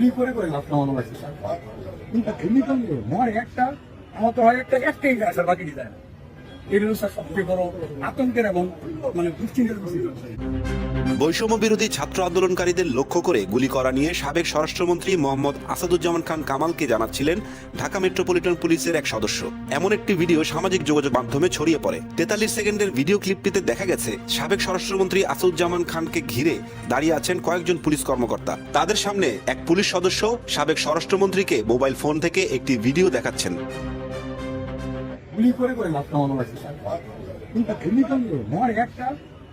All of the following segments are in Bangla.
গুলি করে করে লাভ কামানো হয়েছে কিন্তু এমনি করলে মরে একটা, আমার তো হয় একটা, একটাই যায়, স্যার বাকি যায় না। স্যার, সবচেয়ে বড় আতঙ্কের এবং মানে দুশ্চিন্তার বিষয়। বৈষম্য বিরোধী ছাত্র আন্দোলনকারীদের লক্ষ্য করে গুলি করা নিয়ে সাবেক স্বরাষ্ট্রমন্ত্রী মোহাম্মদ আসাদুজ্জামান খান কামালকে জানাচ্ছিলেন ঢাকা মেট্রোপলিটন পুলিশের এক সদস্য। এমন একটি ভিডিও সামাজিক যোগাযোগ মাধ্যমে ছড়িয়ে পড়ে। তেতাল্লিশ সেকেন্ডের ভিডিও ক্লিপটিতে দেখা গেছে, সাবেক স্বরাষ্ট্রমন্ত্রী আসাদুজ্জামান খানকে ঘিরে দাঁড়িয়ে আছেন কয়েকজন পুলিশ কর্মকর্তা। তাদের সামনে এক পুলিশ সদস্য সাবেক স্বরাষ্ট্রমন্ত্রীকে মোবাইল ফোন থেকে একটি ভিডিও দেখাচ্ছেন। গুলি করে করে নামানো হয়েছে, স্যার। কিন্তু গুলি করলে মরে একটা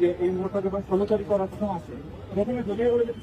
যে এই মুহূর্তে সমাচারী করার কথা আছে প্রথমে যদি ওরা যদি